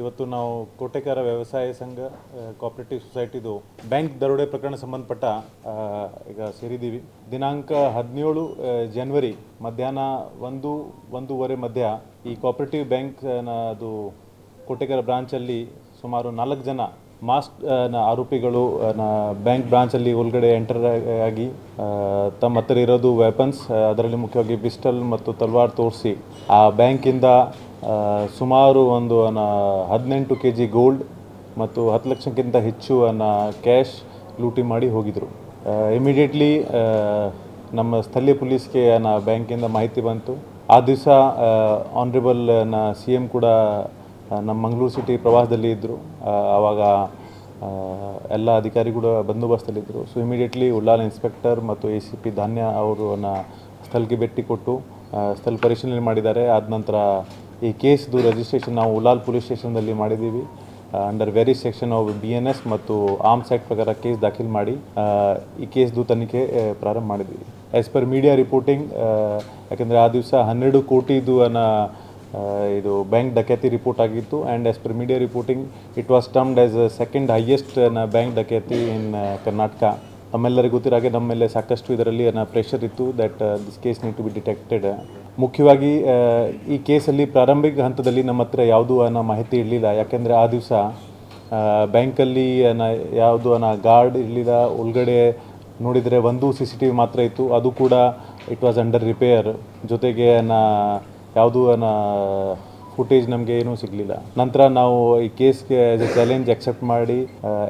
ಇವತ್ತು ನಾವು ಕೋಟೆಕಾರ ವ್ಯವಸಾಯ ಸಂಘ ಕೋಆಪರೇಟಿವ್ ಸೊಸೈಟಿದು ಬ್ಯಾಂಕ್ ದರೋಡೆ ಪ್ರಕರಣ ಸಂಬಂಧಪಟ್ಟ ಈಗ ಸೇರಿದ್ದೀವಿ. ದಿನಾಂಕ ಹದಿನೇಳು ಜನವರಿ ಮಧ್ಯಾಹ್ನ ಒಂದು, ಒಂದೂವರೆ ಮಧ್ಯ ಈ ಕೋಆಪರೇಟಿವ್ ಬ್ಯಾಂಕ್ನ ಅದು ಕೋಟೆಕಾರ ಬ್ರಾಂಚಲ್ಲಿ ಸುಮಾರು ನಾಲ್ಕು ಜನ ಮಾಸ್ಟ್ನ ಆರೋಪಿಗಳು ಬ್ಯಾಂಕ್ ಬ್ರಾಂಚಲ್ಲಿ ಒಳಗಡೆ ಎಂಟರ್ ಆಗಿ ತಮ್ಮ ಹತ್ತಿರ ಇರೋದು ವೆಪನ್ಸ್ ಅದರಲ್ಲಿ ಮುಖ್ಯವಾಗಿ ಪಿಸ್ಟಲ್ ಮತ್ತು ತಲ್ವಾರ್ ತೋರಿಸಿ, ಆ ಬ್ಯಾಂಕಿಂದ ಸುಮಾರು ಒಂದು ಹದಿನೆಂಟು ಕೆ ಜಿ ಗೋಲ್ಡ್ ಮತ್ತು ಹತ್ತು ಲಕ್ಷಕ್ಕಿಂತ ಹೆಚ್ಚು ಕ್ಯಾಶ್ ಲೂಟಿ ಮಾಡಿ ಹೋಗಿದ್ದರು ಇಮಿಡಿಯೇಟ್ಲಿ ನಮ್ಮ ಸ್ಥಳೀಯ ಪೊಲೀಸ್ಗೆ ಬ್ಯಾಂಕಿಂದ ಮಾಹಿತಿ ಬಂತು. ಆ ದಿವಸ ಆನರೇಬಲ್ ಸಿ ಎಂ ಕೂಡ ನಮ್ಮ ಮಂಗಳೂರು ಸಿಟಿ ಪ್ರವಾಸದಲ್ಲಿ ಇದ್ದರು ಆವಾಗ ಎಲ್ಲ ಅಧಿಕಾರಿಗಳು ಬಂದೋಬಸ್ತಲ್ಲಿದ್ದರು ಸೊ ಇಮಿಡಿಯೇಟ್ಲಿ ಉಳ್ಳಾಲ ಇನ್ಸ್ಪೆಕ್ಟರ್ ಮತ್ತು ಎ ಸಿ ಪಿ ಧಾನ್ಯ ಅವರನ್ನು ಸ್ಥಳಕ್ಕೆ ಭೇಟಿ ಕೊಟ್ಟು ಸ್ಥಳ ಪರಿಶೀಲನೆ ಮಾಡಿದ್ದಾರೆ. ಆದ ನಂತರ ಈ ಕೇಸ್ದು ರಿಜಿಸ್ಟ್ರೇಷನ್ ನಾವು ಉಲಾಲ್ ಪೊಲೀಸ್ ಸ್ಟೇಷನ್ದಲ್ಲಿ ಮಾಡಿದ್ದೀವಿ. Under very section of B N S ಮತ್ತು ಆರ್ಮ್ಸ್ ಆ್ಯಕ್ಟ್ ಪ್ರಕಾರ ಕೇಸ್ ದಾಖಲು ಮಾಡಿ ಈ ಕೇಸ್ದು ತನಿಖೆ ಪ್ರಾರಂಭ ಮಾಡಿದ್ವಿ ಆ್ಯಸ್ ಪರ್ ಮೀಡಿಯಾ ರಿಪೋರ್ಟಿಂಗ್ ಯಾಕೆಂದರೆ ಆ ದಿವಸ ಹನ್ನೆರಡು ಕೋಟಿದು ಅನ್ನ ಇದು ಬ್ಯಾಂಕ್ ಡಕ್ಯಾತಿ ರಿಪೋರ್ಟ್ ಆಗಿತ್ತು. And as per media reporting it was termed as second highest bank dacoity in Karnataka ನಮ್ಮೆಲ್ಲರಿಗೂ ಗೊತ್ತಿರೋ ಹಾಗೆ ನಮ್ಮ ಸಾಕಷ್ಟು ಇದರಲ್ಲಿ ಪ್ರೆಷರ್ ಇತ್ತು that this case need to be detected ಮುಖ್ಯವಾಗಿ ಈ ಕೇಸಲ್ಲಿ ಪ್ರಾರಂಭಿಕ ಹಂತದಲ್ಲಿ ನಮ್ಮ ಹತ್ರ ಯಾವುದೂ ಅನ್ನೋ ಮಾಹಿತಿ ಇರಲಿಲ್ಲ. ಯಾಕೆಂದರೆ ಆ ದಿವಸ ಬ್ಯಾಂಕಲ್ಲಿ ಯಾವುದು ಅನ್ನೋ ಗಾರ್ಡ್ ಇರಲಿಲ್ಲ. ಒಳಗಡೆ ನೋಡಿದರೆ ಒಂದು ಸಿ ಸಿ ಟಿ ವಿ ಮಾತ್ರ ಇತ್ತು. ಅದು ಕೂಡ ಇಟ್ ವಾಸ್ ಅಂಡರ್ ರಿಪೇರ್ ಜೊತೆಗೆ, ನಾ ಯಾವುದು ಫುಟೇಜ್ ನಮಗೆ ಏನೂ ಸಿಗಲಿಲ್ಲ. ನಂತರ ನಾವು ಈ ಕೇಸ್ಗೆ ಆ್ಯಸ್ ಎ ಚಾಲೆಂಜ್ ಅಕ್ಸೆಪ್ಟ್ ಮಾಡಿ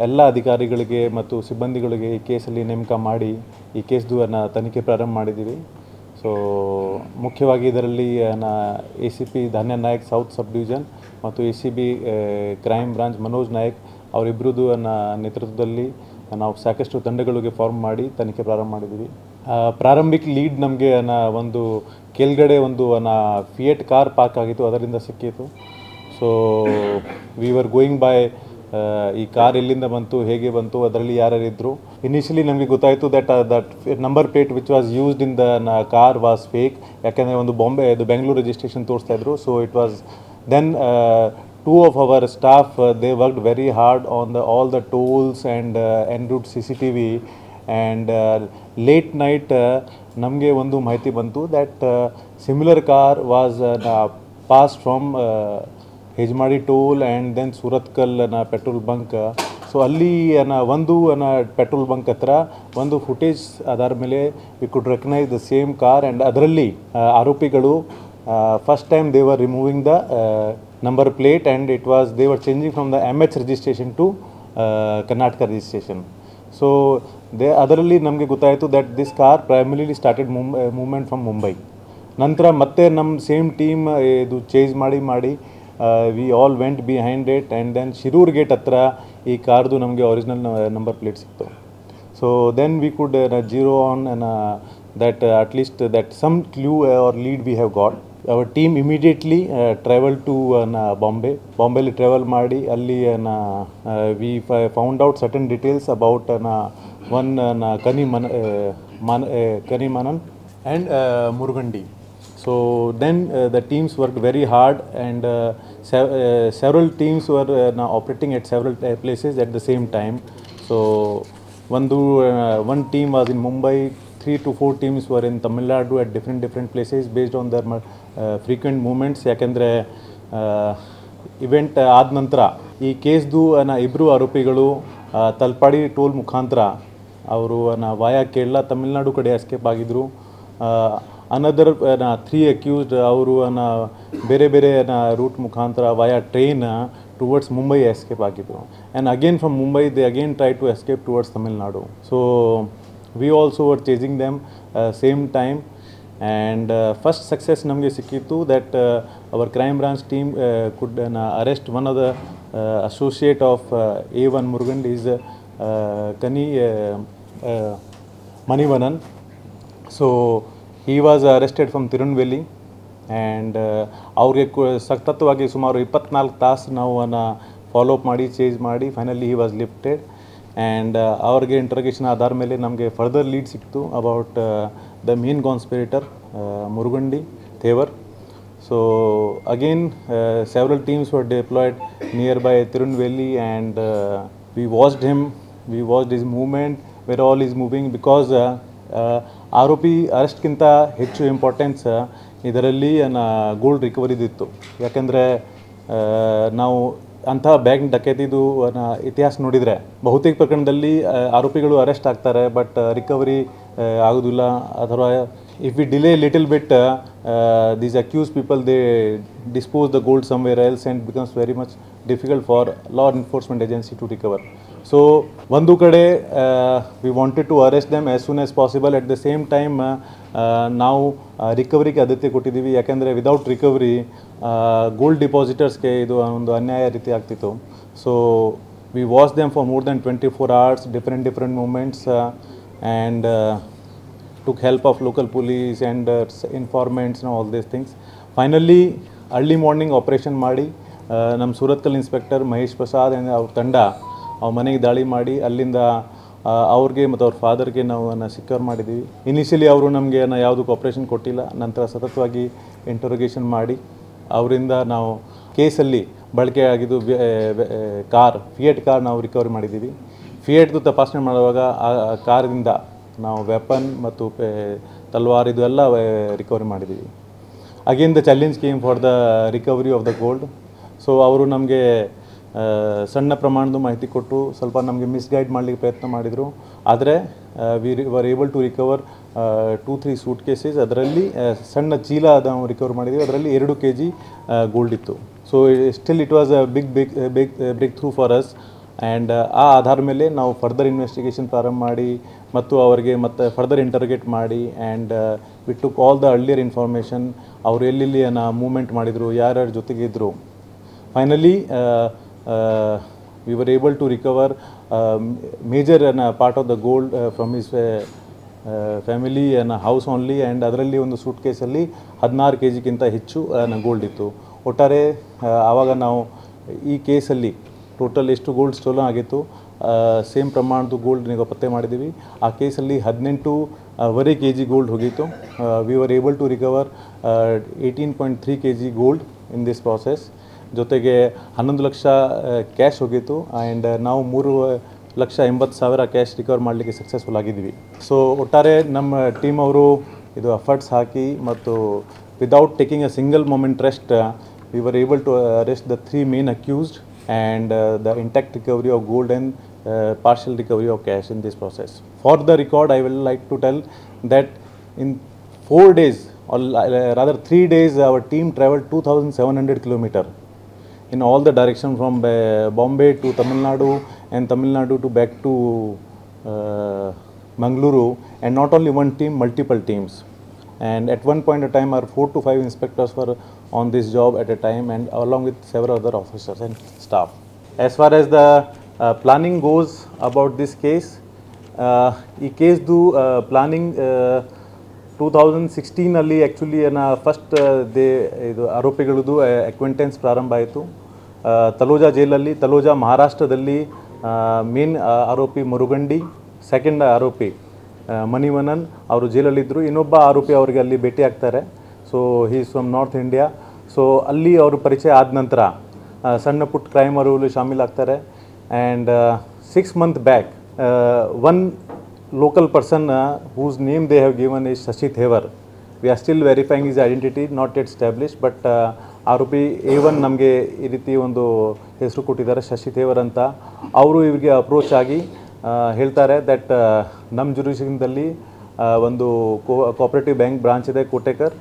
ಎಲ್ಲ ಅಧಿಕಾರಿಗಳಿಗೆ ಮತ್ತು ಸಿಬ್ಬಂದಿಗಳಿಗೆ ಈ ಕೇಸಲ್ಲಿ ನೇಮಕ ಮಾಡಿ, ಈ ಕೇಸ್ದು ತನಿಖೆ ಪ್ರಾರಂಭ ಮಾಡಿದ್ದೀವಿ. ಸೊ ಮುಖ್ಯವಾಗಿ ಇದರಲ್ಲಿ ನಾ A C P Dhanya Nayak south sub division ಮತ್ತು A C B crime branch Manoj Nayak ಅವರಿಬ್ಬರದ್ದು ನೇತೃತ್ವದಲ್ಲಿ ನಾವು ಸಾಕಷ್ಟು ತಂಡಗಳಿಗೆ ಫಾರ್ಮ್ ಮಾಡಿ ತನಿಖೆ ಪ್ರಾರಂಭ ಮಾಡಿದ್ದೀವಿ. ಪ್ರಾರಂಭಿಕ ಲೀಡ್ ನಮಗೆ ಒಂದು ಕೆಳಗಡೆ ಒಂದು ನಾ ಫಿಯೇಟ್ ಕಾರ್ ಪಾರ್ಕ್ ಆಗಿತ್ತು, ಅದರಿಂದ ಸಿಕ್ಕಿತ್ತು. So we were going by ಈ ಕಾರ್ ಎಲ್ಲಿಂದ ಬಂತು, ಹೇಗೆ ಬಂತು, ಅದರಲ್ಲಿ ಯಾರ್ಯಾರು ಇದ್ದರು ಇನಿಷಿಯಲಿ ನಮಗೆ ಗೊತ್ತಾಯಿತು that that number plate which was used in the car was fake ಯಾಕೆಂದರೆ ಒಂದು ಬಾಂಬೆ ಇದು ಬೆಂಗಳೂರು ರಿಜಿಸ್ಟ್ರೇಷನ್ ತೋರಿಸ್ತಾ ಇದ್ರು. So it was then two of our staff they worked very hard on the all the tools and en route C C T V and late night ನಮಗೆ ಒಂದು ಮಾಹಿತಿ ಬಂತು that similar car was pass from Hejmadi toll and then ಸೂರತ್ಕಲ್ನ petrol bunk so ಅಲ್ಲಿ ಅನ್ನ ಒಂದು ಅನ್ನ petrol bunk ಹತ್ರ ಒಂದು ಫುಟೇಜ್ ಆಧಾರ ಮೇಲೆ we could recognise the same car and ಅದರಲ್ಲಿ ಆರೋಪಿಗಳು first time they were removing the number plate and it was they were changing from the M H registration to Karnataka registration so they ಅದರಲ್ಲಿ ನಮಗೆ ಗೊತ್ತಾಯಿತು that this car primarily started Mumbai movement from Mumbai ನಂತರ ಮತ್ತೆ ನಮ್ಮ same team ಇದು change ಮಾಡಿ ಮಾಡಿ we all went behind it and then Shirur gate ಹತ್ರ ಈ ಕಾರ್ದು ನಮಗೆ ಒರಿಜಿನಲ್ ನಂಬರ್ ಪ್ಲೇಟ್ ಸಿಕ್ತು. So then we could zero on that at least that some clue or lead we have got our team immediately travel to Bombay ಬಾಂಬೆಲಿ travel ಮಾಡಿ ಅಲ್ಲಿ we found out certain details about one Kani Mana Man Kani Manan and Murugandi So then uh, the teams worked very hard, and uh, sev- uh, several teams were uh, now operating at several uh, places at the same time. So one two four teams team in in Mumbai, three to four teams were in Tamil Nadu at different different places based on their uh, frequent movements. ಯಾಕೆಂದರೆ event ಆದ ನಂತರ ಈ ಕೇಸ್ದು ನ ಇಬ್ಬರು ಆರೋಪಿಗಳು Talapady toll ಮುಖಾಂತರ ಅವರು ನ ವಾಯ ಕೇರಳ ತಮಿಳ್ನಾಡು ಕಡೆ ಎಸ್ಕೇಪ್ ಆಗಿದ್ದರು ಅನದರ್ ತ್ರೀ ಅಕ್ಯೂಸ್ಡ್ ಅವರು ಬೇರೆ ಬೇರೆ ರೂಟ್ ಮುಖಾಂತರ via train towards Mumbai escape ಆಗಿದ್ರು. And again from Mumbai they again try to escape towards Tamil Nadu so we also were chasing them same time and first success ನಮಗೆ ಸಿಕ್ಕಿತ್ತು that our crime branch team could arrest one of the associate of A one Murugand is Kani Manivanan so he was arrested from Tirunelveli and ಅವ್ರಿಗೆ ಸತತವಾಗಿ ಸುಮಾರು ಇಪ್ಪತ್ನಾಲ್ಕು ತಾಸು ನಾವು ಅವನ್ನ follow up ಮಾಡಿ ಚೇಂಜ್ ಮಾಡಿ finally he was lifted and ಅವ್ರಿಗೆ ಇಂಟ್ರಗೇಷನ್ ಆಧಾರ ಮೇಲೆ ನಮಗೆ ಫರ್ದರ್ ಲೀಡ್ ಸಿಕ್ತು about the main conspirator Murugundi Thevar. So again several teams were deployed near by Tirunelveli and we watched him we watched his movement where all is moving because ಆರೋಪಿ ಅರೆಸ್ಟ್ಗಿಂತ ಹೆಚ್ಚು importance ಇದರಲ್ಲಿ gold ರಿಕವರಿದಿತ್ತು ಯಾಕೆಂದರೆ ನಾವು ಅಂಥ bank ಡಕೈತಿದು ಇತಿಹಾಸ ನೋಡಿದರೆ ಬಹುತೇಕ ಪ್ರಕರಣದಲ್ಲಿ ಆರೋಪಿಗಳು ಅರೆಸ್ಟ್ ಆಗ್ತಾರೆ, ಬಟ್ ರಿಕವರಿ ಆಗೋದಿಲ್ಲ. ಅಥವಾ if we delay little bit these accuse people they dispose the gold somewhere else and becomes very much difficult for law enforcement agency to recover so ಒಂದು ಕಡೆ we wanted to arrest them as soon as possible at the same time ನಾವು ರಿಕವರಿಗೆ ಆದ್ಯತೆ ಕೊಟ್ಟಿದ್ದೀವಿ. ಯಾಕೆಂದರೆ without recovery gold ಡಿಪಾಸಿಟರ್ಸ್ಗೆ ಇದು ಒಂದು ಅನ್ಯಾಯ ರೀತಿ ಆಗ್ತಿತ್ತು. So we watch them for more than twenty four hours different different moments and took help of local police and informants all and things finally early morning operation ಮಾಡಿ ಆ, ನಮ್ಮ Surathkal inspector Mahesh Prasad and ಅವ್ರ ತಂಡ ಅವ್ರ ಮನೆಗೆ ದಾಳಿ ಮಾಡಿ, ಅಲ್ಲಿಂದ ಅವ್ರಿಗೆ ಮತ್ತು ಅವ್ರ ಫಾದರ್ಗೆ ನಾವು ಅನ್ನ ಸಿಕ್ಯೂರ್ ಮಾಡಿದ್ದೀವಿ ಇನಿಷಿಯಲಿ ಅವರು ನಮಗೆ ಯಾವುದಕ್ಕೆ ಆಪ್ರೇಷನ್ ಕೊಟ್ಟಿಲ್ಲ. ನಂತರ ಸತತವಾಗಿ ಇಂಟರೋಗೇಷನ್ ಮಾಡಿ, ಅವರಿಂದ ನಾವು ಕೇಸಲ್ಲಿ ಬಳಕೆ ಆಗಿದ್ದು ಕಾರ್ ಫಿಯೇಟ್ ಕಾರ್ ನಾವು ರಿಕವರಿ ಮಾಡಿದ್ದೀವಿ ಫಿಯೇಟ್ದು ತಪಾಸಣೆ ಮಾಡುವಾಗ, ಆ ಕಾರ್ದಿಂದ ಕಾರಿಂದ ನಾವು ವೆಪನ್ ಮತ್ತು ತಲ್ವಾರ್ ಇದು ಎಲ್ಲ ರಿಕವರಿ ಮಾಡಿದ್ದೀವಿ again the challenge came for the recovery of the gold so ಅವರು ನಮಗೆ ಸಣ್ಣ ಪ್ರಮಾಣದ ಮಾಹಿತಿ ಕೊಟ್ಟು ಸ್ವಲ್ಪ ನಮಗೆ ಮಿಸ್ಗೈಡ್ ಮಾಡಲಿಕ್ಕೆ ಪ್ರಯತ್ನ ಮಾಡಿದರು. ಆದರೆ we were able to recover two three suitcases ಅದರಲ್ಲಿ ಸಣ್ಣ ಚೀಲ ನಾವು ರಿಕವರ್ ಮಾಡಿದ್ವಿ. ಅದರಲ್ಲಿ ಎರಡು ಕೆ ಜಿ ಗೋಲ್ಡ್ ಇತ್ತು. So still it was a big big big breakthrough for us and ಆ ಆಧಾರ ಮೇಲೆ ನಾವು ಫರ್ದರ್ ಇನ್ವೆಸ್ಟಿಗೇಷನ್ ಪ್ರಾರಂಭ ಮಾಡಿ ಮತ್ತು ಅವರಿಗೆ ಮತ್ತೆ ಫರ್ದರ್ ಇಂಟರ್ಗೇಟ್ ಮಾಡಿ. And we took all the earlier information ಅವರು ಎಲ್ಲೆಲ್ಲಿ ಮೂವ್ಮೆಂಟ್ ಮಾಡಿದರು, ಯಾರ್ಯಾರ ಜೊತೆಗೆ ಇದ್ದರು finally we were able to recover major part of the gold from his family house only and ಅದರಲ್ಲಿ ಒಂದು ಸೂಟ್ ಕೇಸಲ್ಲಿ ಹದಿನಾರು ಕೆ ಜಿಗಿಂತ ಹೆಚ್ಚು ಗೋಲ್ಡ್ ಇತ್ತು. ಒಟ್ಟಾರೆ ಆವಾಗ ನಾವು ಈ ಕೇಸಲ್ಲಿ ಟೋಟಲ್ ಎಷ್ಟು ಗೋಲ್ಡ್ ಸ್ಟೋಲನ್ ಆಗಿತ್ತು ಸೇಮ್ ಪ್ರಮಾಣದ ಗೋಲ್ಡ್ ನೀವು ಪತ್ತೆ ಮಾಡಿದ್ದೀವಿ. ಆ ಕೇಸಲ್ಲಿ ಹದಿನೆಂಟು ವರೆ ಕೆ ಜಿ ಗೋಲ್ಡ್ ಹೋಗಿತ್ತು we were able to recover eighteen point three K G gold in this process ಜೊತೆಗೆ ಹನ್ನೊಂದು ಲಕ್ಷ ಕ್ಯಾಶ್ ಹೋಗಿತ್ತು ಆ್ಯಂಡ್ ನಾವು ಮೂರು ಲಕ್ಷ ಎಂಬತ್ತು ಸಾವಿರ ಕ್ಯಾಶ್ ರಿಕವರ್ ಮಾಡಲಿಕ್ಕೆ ಸಕ್ಸಸ್ಫುಲ್ ಆಗಿದ್ವಿ ಸೊ ಒಟ್ಟಾರೆ ನಮ್ಮ ಟೀಮ್ ಅವರು ಇದು ಎಫರ್ಟ್ಸ್ ಹಾಕಿ ಮತ್ತು without taking a single moment rest we were able to arrest the three main accused and the intact recovery of gold and partial recovery of cash in this process for the record I will like to tell that in four days or rather three days our team travel two thousand seven hundred kilometre in all the direction from uh, Bombay to Tamil Nadu and Tamil Nadu to back to uh, Mangaluru, and not only one team, multiple teams. And at one point of time, our four to five inspectors were on this job at a time, and along with several other officers and staff. As far as the uh, planning goes about this case, uh, ಈ ಕೇಸ್ದು planning two thousand ಸಿಕ್ಸ್ಟೀನಲ್ಲಿ actually ನಾ first they ಇದು ಆರೋಪಿಗಳದ್ದು acquaintance ಪ್ರಾರಂಭ ಆಯಿತು. ತಲೋಜಾ ಜೈಲಲ್ಲಿ, ತಲೋಜಾ ಮಹಾರಾಷ್ಟ್ರದಲ್ಲಿ main ಆರೋಪಿ Murugandi second ಆರೋಪಿ ಮಣಿಮನನ್ ಅವರು ಜೈಲಲ್ಲಿದ್ದರು ಇನ್ನೊಬ್ಬ ಆರೋಪಿ ಅವರಿಗೆ ಅಲ್ಲಿ ಭೇಟಿ ಆಗ್ತಾರೆ. So he's from north India so ಅಲ್ಲಿ ಅವರು ಪರಿಚಯ ಆದ ನಂತರ ಸಣ್ಣ ಪುಟ್ಟ ಕ್ರೈಮ್ ಅವರು ಶಾಮೀಲಾಗ್ತಾರೆ and six month back one local person uh, whose name they have given is Shashi Thevar. We are still verifying his identity, not yet established, but ಆರೋಪಿ A one ನಮಗೆ ಈ ರೀತಿ ಒಂದು ಹೆಸರು ಕೊಟ್ಟಿದ್ದಾರೆ ಶಶಿ ಥೇವರ್ ಅಂತ. ಅವರು ಇವರಿಗೆ ಅಪ್ರೋಚ್ ಆಗಿ ಹೇಳ್ತಾರೆ ದಟ್ ನಮ್ಮ ಜುರಿಷನ್ದಲ್ಲಿ ಒಂದು ಕೋ ಕೋಪರೇಟಿವ್ ಬ್ಯಾಂಕ್ ಬ್ರಾಂಚ್ ಇದೆ ಕೋಟೆಕರ್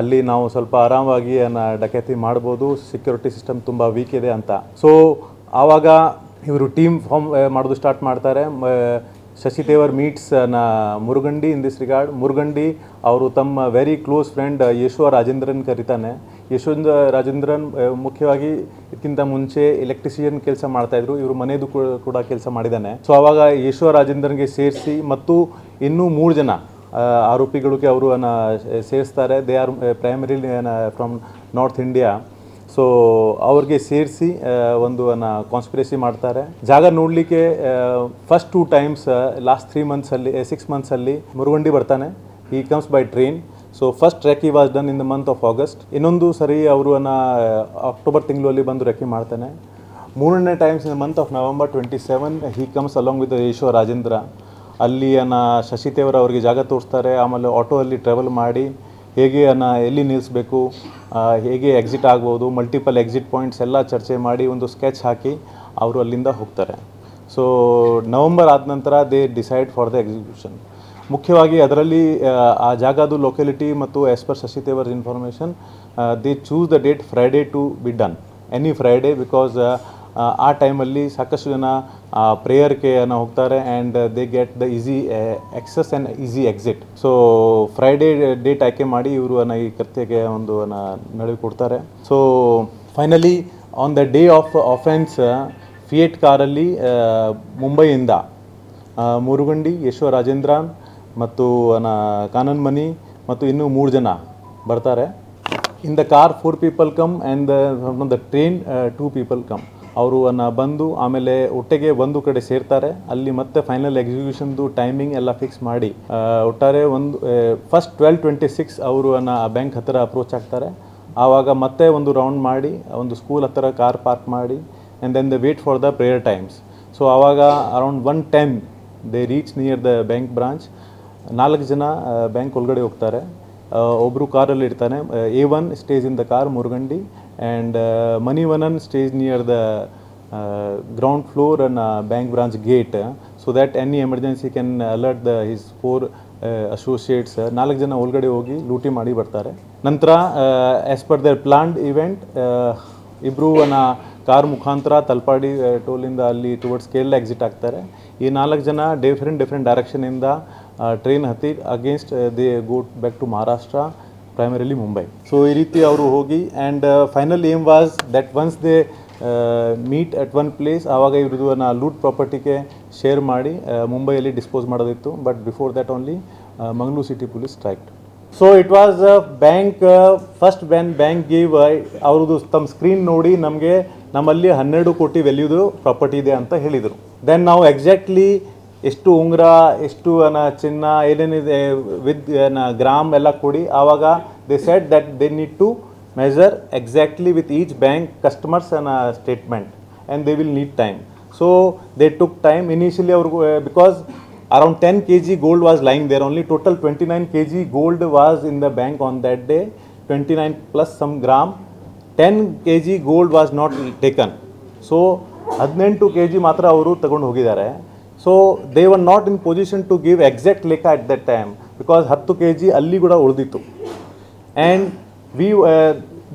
ಅಲ್ಲಿ ನಾವು ಸ್ವಲ್ಪ ಆರಾಮಾಗಿ ಡಕೈತಿ ಮಾಡ್ಬೋದು ಸೆಕ್ಯೂರಿಟಿ ಸಿಸ್ಟಮ್ ತುಂಬ ವೀಕ್ ಇದೆ ಅಂತ. ಸೊ ಆವಾಗ ಇವರು ಟೀಮ್ ಫಾರ್ಮ್ ಮಾಡೋದು ಸ್ಟಾರ್ಟ್ ಮಾಡ್ತಾರೆ Shashi Thevar ಮೀಟ್ಸ್ನ Murugandi in this regard Murugandi ಅವರು ತಮ್ಮ very close friend Yasho Rajendran ಕರಿತಾನೆ. Yasho Rajendran ಮುಖ್ಯವಾಗಿ ಇದಕ್ಕಿಂತ ಮುಂಚೆ ಎಲೆಕ್ಟ್ರಿಷಿಯನ್ ಕೆಲಸ ಮಾಡ್ತಾ ಇದ್ರು. ಇವರು ಮನೆಯದು ಕೂಡ- ಕೆಲಸ ಮಾಡಿದ್ದಾನೆ ಸೊ ಅವಾಗ ಯಶೋ ರಾಜೇಂದ್ರನ್ಗೆ ಸೇರಿಸಿ ಮತ್ತು ಇನ್ನೂ ಮೂರು ಜನ ಆರೋಪಿಗಳಿಗೆ ಅವರು ಸೇರಿಸ್ತಾರೆ. They are primarily from north India so ಅವ್ರಿಗೆ ಸೇರಿಸಿ ಒಂದು ಕಾನ್ಸ್ಪಿರಸಿ ಮಾಡ್ತಾರೆ. ಜಾಗ ನೋಡಲಿಕ್ಕೆ first two times last three ಮಂತ್ಸಲ್ಲಿ six ಮಂತ್ಸಲ್ಲಿ ಮುರುಗಂಡಿ ಬರ್ತಾನೆ. He comes by train so first recce was done in the month of August ಇನ್ನೊಂದು ಸರಿ ಅವರು ಅಕ್ಟೋಬರ್ ತಿಂಗಳಲ್ಲಿ ಬಂದು ರೆಕ್ಕಿ ಮಾಡ್ತಾನೆ. ಮೂರನೇ times in month of November twenty seven he comes along with Yasho Rajendra ಅಲ್ಲಿ ಅನ್ನ ಶಶಿ ಅವರಿಗೆ ಜಾಗ ತೋರಿಸ್ತಾರೆ. ಆಮೇಲೆ ಆಟೋ ಅಲ್ಲಿ ಟ್ರಾವೆಲ್ ಮಾಡಿ ಹೇಗೆ ಅನ್ನ ಎಲ್ಲಿ ನಿಲ್ಲಿಸಬೇಕು ಹೇಗೆ ಎಕ್ಸಿಟ್ ಆಗ್ಬೋದು ಮಲ್ಟಿಪಲ್ ಎಕ್ಸಿಟ್ ಪಾಯಿಂಟ್ಸ್ ಎಲ್ಲ ಚರ್ಚೆ ಮಾಡಿ ಒಂದು ಸ್ಕೆಚ್ ಹಾಕಿ ಅವರು ಅಲ್ಲಿಂದ ಹೋಗ್ತಾರೆ. ಸೊ ನವಂಬರ್ ಆದ ನಂತರ they decide for the execution ಮುಖ್ಯವಾಗಿ ಅದರಲ್ಲಿ, ಆ ಜಾಗದು ಲೊಕ್ಯಾಲಿಟಿ ಮತ್ತು as per Shashi information they choose the date Friday to be done any Friday because ಆ ಟೈಮಲ್ಲಿ ಸಾಕಷ್ಟು ಜನ ಪ್ರೇಯರ್ಗೆ ಅನ್ನ ಹೋಗ್ತಾರೆ and they get the easy access and easy exit so Friday date ಆಯ್ಕೆ ಮಾಡಿ ಇವರು ಅನ್ನ ಈ ಕೃತ್ಯಕ್ಕೆ ಒಂದು ಅನ್ನ ನಡುವೆ ಕೊಡ್ತಾರೆ. So finally on the day of offence Fiat ಕಾರಲ್ಲಿ ಮುಂಬೈಯಿಂದ ಮುರುಗುಂಡಿ ಯಶೋ ರಾಜೇಂದ್ರನ್ ಮತ್ತು ಅನ್ನ ಕಾನನ್ ಮನಿ ಮತ್ತು ಇನ್ನೂ ಮೂರು ಜನ ಬರ್ತಾರೆ. In the car four people come and the the train two people come ಅವರು ಅನ್ನ ಬಂದು ಆಮೇಲೆ ಒಟ್ಟಿಗೆ ಒಂದು ಕಡೆ ಸೇರ್ತಾರೆ. ಅಲ್ಲಿ ಮತ್ತೆ ಫೈನಲ್ ಎಕ್ಸಿಕ್ಯೂಷನ್ದು ಟೈಮಿಂಗ್ ಎಲ್ಲ ಫಿಕ್ಸ್ ಮಾಡಿ ಒಟ್ಟಾರೆ ಒಂದು ಫಸ್ಟ್ ಟ್ವೆಲ್ ಟ್ವೆಂಟಿ ಸಿಕ್ಸ್ ಅವರು ಅನ್ನ ಬ್ಯಾಂಕ್ ಹತ್ತಿರ ಅಪ್ರೋಚ್ ಆಗ್ತಾರೆ. ಆವಾಗ ಮತ್ತೆ ಒಂದು ರೌಂಡ್ ಮಾಡಿ, ಒಂದು ಸ್ಕೂಲ್ ಹತ್ತಿರ ಕಾರ್ ಪಾರ್ಕ್ ಮಾಡಿ and then the wait for the prayer times so ಆವಾಗ around one ten they reach near the bank branch ನಾಲ್ಕು ಜನ ಬ್ಯಾಂಕ್ ಒಳಗಡೆ ಹೋಗ್ತಾರೆ. ಒಬ್ಬರು ಕಾರಲ್ಲಿ ಇರ್ತಾನೆ. A one stage in the car Murugandi and Manivanan stage near the ground floor on bank branch gate so that any emergency can alert the his four associates ನಾಲ್ಕು ಜನ ಒಳಗಡೆ ಹೋಗಿ ಲೂಟಿ ಮಾಡಿ ಬರ್ತಾರೆ. ನಂತರ as per their planned event ಇಬ್ಬರು ಅನ್ನ ಕಾರ್ ಮುಖಾಂತರ ತಲ್ಪಾಡಿ ಆ, ಟೋಲಿಂದ ಅಲ್ಲಿ ಟುವರ್ಡ್ಸ್ ಕೇರಳ ಎಕ್ಸಿಟ್ ಆಗ್ತಾರೆ. ಈ ನಾಲ್ಕು ಜನ ಡಿಫ್ರೆಂಟ್ ಡಿಫ್ರೆಂಟ್ ಡೈರೆಕ್ಷನಿಂದ ಟ್ರೈನ್ ಹತ್ತಿ against they go back to Maharashtra primarily Mumbai so ಈ ರೀತಿ ಅವರು ಹೋಗಿ and final aim was that once they meet at one place ಆವಾಗ ಇವ್ರದ್ದು ಲೂಟ್ ಪ್ರಾಪರ್ಟಿಗೆ ಶೇರ್ ಮಾಡಿ ಮುಂಬೈಯಲ್ಲಿ ಡಿಸ್ಪೋಸ್ ಮಾಡೋದಿತ್ತು. But before that only Mangaluru city police striked so it was bank first ban bank give ಅವ್ರದ್ದು ತಮ್ಮ ಸ್ಕ್ರೀನ್ ನೋಡಿ ನಮಗೆ ನಮ್ಮಲ್ಲಿ ಹನ್ನೆರಡು ಕೋಟಿ ವ್ಯಾಲ್ಯೂದು ಪ್ರಾಪರ್ಟಿ ಇದೆ ಅಂತ ಹೇಳಿದರು. ದೆನ್ ನಾವು ಎಕ್ಸಾಕ್ಟ್ಲಿ ಎಷ್ಟು ಉಂಗುರ, ಎಷ್ಟು ಅನ ಚಿನ್ನ, ಏನೇನಿದೆ ವಿತ್ ಗ್ರಾಮ್ ಎಲ್ಲ ಕೊಡಿ, ಆವಾಗ they set that they need to measure exactly with each bank customers ಅನ್ನ statement and they will need time so they took time initially ಅವ್ರಿಗೂ because around ten K G gold was lying there only total twenty nine K G gold was in the bank on that day twenty nine plus some gram ten K G gold was not taken so ಹದಿನೆಂಟು K G ಮಾತ್ರ ಅವರು ತಗೊಂಡು ಹೋಗಿದ್ದಾರೆ. So they were not in position to give exact ಲೆಕ್ಕ at that time because ಹತ್ತು K G ಅಲ್ಲಿ ಕೂಡ ಉಳಿದಿತ್ತು. And we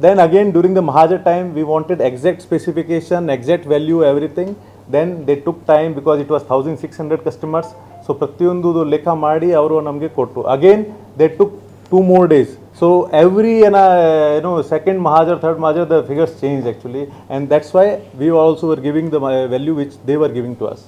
then again during the during the Mahajar time, we wanted exact specification, exact value, everything. Then they took time because it was 1600 customers. So, ಪ್ರತಿಯೊಂದು ಲೆಕ್ಕ ಮಾಡಿ ಅವರು ನಮಗೆ ಕೊಟ್ಟರು again they took two more days so every ಏನ ಏನು second ಮಹಾಜರ್ third mahazar the figures change actually and that's why we also were giving the value which they were giving to us